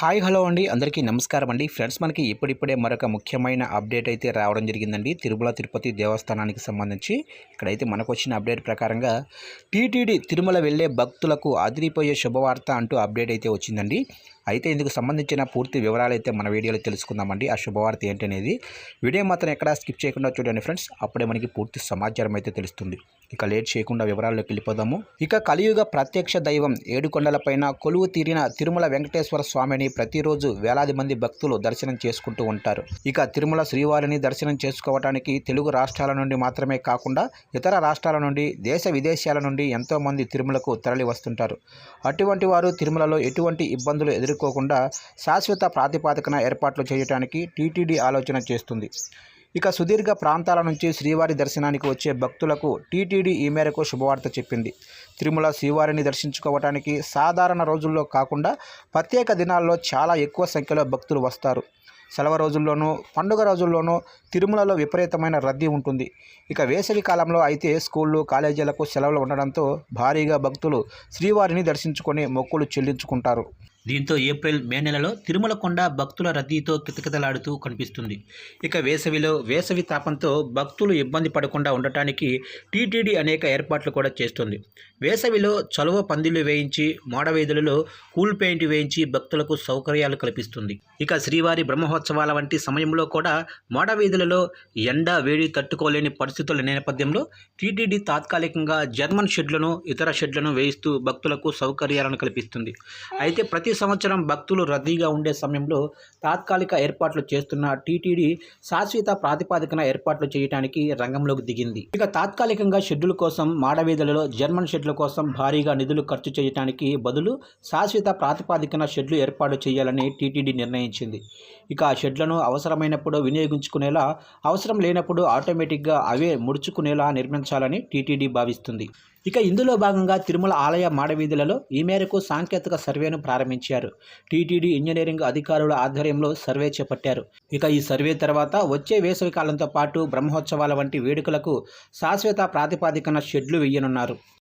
Hi hello అండి. అందరికీ నమస్కారం అండి. ఫ్రెండ్స్ మనకి ఇప్పుడిప్పుడే మరొక ముఖ్యమైన అప్డేట్ అయితే రావడం జరిగిందండి. తిరుమల తిరుపతి దేవస్థానానికి సంబంధించి ఇక్కడైతే మనకు వచ్చిన అప్డేట్ ప్రకారంగా టీటీడీ తిరుమల వెళ్ళే భక్తులకు అదిరిపోయే శుభవార్త అంటూ అప్డేట్ అయితే వచ్చిందండి. అయితే ఇందుకు సంబంధించిన పూర్తి వివరాలు అయితే మన వీడియోలో తెలుసుకుందామండి. ఆ శుభవార్త ఏంటనేది వీడియో మాత్రం ఎక్కడా స్కిప్ చేయకుండా చూడండి ఫ్రెండ్స్. అప్పుడే మనకి పూర్తి సమాచారం అయితే తెలుస్తుంది. ఇక లేట్ చేయకుండా వివరాల్లోకి వెళ్ళిపోదాము. ఇక కలియుగ ప్రత్యక్ష దైవం ఏడుకొండలపైన కొలువు తీరిన తిరుమల వెంకటేశ్వర స్వామిని ప్రతిరోజు వేలాది మంది భక్తులు దర్శనం చేసుకుంటూ ఉంటారు. ఇక తిరుమల శ్రీవారిని దర్శనం చేసుకోవడానికి తెలుగు రాష్ట్రాల నుండి మాత్రమే కాకుండా ఇతర రాష్ట్రాల నుండి దేశ విదేశాల నుండి ఎంతో మంది తిరుమలకు తరలి వస్తుంటారు. అటువంటి వారు తిరుమలలో ఎటువంటి ఇబ్బందులు ఎదుర్కోకుండా శాశ్వత ప్రాతిపాదికన ఏర్పాట్లు చేయడానికి టీటీడీ ఆలోచన చేస్తుంది. ఇక సుదీర్ఘ ప్రాంతాల నుంచి శ్రీవారి దర్శనానికి వచ్చే భక్తులకు టీటీడీ ఈ మేరకు శుభవార్త చెప్పింది. తిరుమల శ్రీవారిని దర్శించుకోవటానికి సాధారణ రోజుల్లో కాకుండా ప్రత్యేక దినాల్లో చాలా ఎక్కువ సంఖ్యలో భక్తులు వస్తారు. సెలవు రోజుల్లోనూ పండుగ రోజుల్లోనూ తిరుమలలో విపరీతమైన రద్దీ ఉంటుంది. ఇక వేసవి కాలంలో అయితే స్కూళ్ళు కాలేజీలకు సెలవులు ఉండడంతో భారీగా భక్తులు శ్రీవారిని దర్శించుకొని మొక్కులు చెల్లించుకుంటారు. దీంతో ఏప్రిల్ మే నెలలో తిరుమల కొండ భక్తుల రద్దీతో కితకితలాడుతూ కనిపిస్తుంది. ఇక వేసవిలో వేసవి తాపంతో భక్తులు ఇబ్బంది పడకుండా ఉండటానికి టీటీడీ అనేక ఏర్పాట్లు కూడా చేస్తుంది. వేసవిలో చలువ పందిళ్ళు వేయించి మోడవీధులలో కూల్ పెయింట్ వేయించి భక్తులకు సౌకర్యాలు కల్పిస్తుంది. ఇక శ్రీవారి బ్రహ్మోత్సవాల వంటి సమయంలో కూడా మోడవీధులలో ఎండ వేడి తట్టుకోలేని పరిస్థితుల నేపథ్యంలో టీటీడీ తాత్కాలికంగా జర్మన్ షెడ్లను ఇతర షెడ్లను వేయిస్తూ భక్తులకు సౌకర్యాలను కల్పిస్తుంది. అయితే ప్రతి సంవత్సరం భక్తులు రద్దీగా ఉండే సమయంలో తాత్కాలిక ఏర్పాట్లు చేస్తున్న టీటీడీ శాశ్వత ప్రాతిపాదికన ఏర్పాట్లు చేయడానికి రంగంలోకి దిగింది. ఇక తాత్కాలికంగా షెడ్యూల్ కోసం మాడవీధులలో జర్మన్ షెడ్ల కోసం భారీగా నిధులు ఖర్చు చేయడానికి బదులు శాశ్వత ప్రాతిపాదికన షెడ్లు ఏర్పాటు చేయాలని టీటీడీ నిర్ణయించింది. ఇక ఆ షెడ్లను అవసరమైనప్పుడు వినియోగించుకునేలా అవసరం లేనప్పుడు ఆటోమేటిక్గా అవే ముడుచుకునేలా నిర్మించాలని టీటీడీ భావిస్తుంది. ఇక ఇందులో భాగంగా తిరుమల ఆలయ మాడవీధులలో ఈ మేరకు సాంకేతిక సర్వేను ప్రారంభించారు. టీటీడీ ఇంజనీరింగ్ అధికారుల ఆధ్వర్యంలో సర్వే చేపట్టారు. ఇక ఈ సర్వే తర్వాత వచ్చే వేసవి కాలంతో పాటు బ్రహ్మోత్సవాల వంటి వేడుకలకు శాశ్వత ప్రాతిపాదికన షెడ్లు వేయనున్నారు.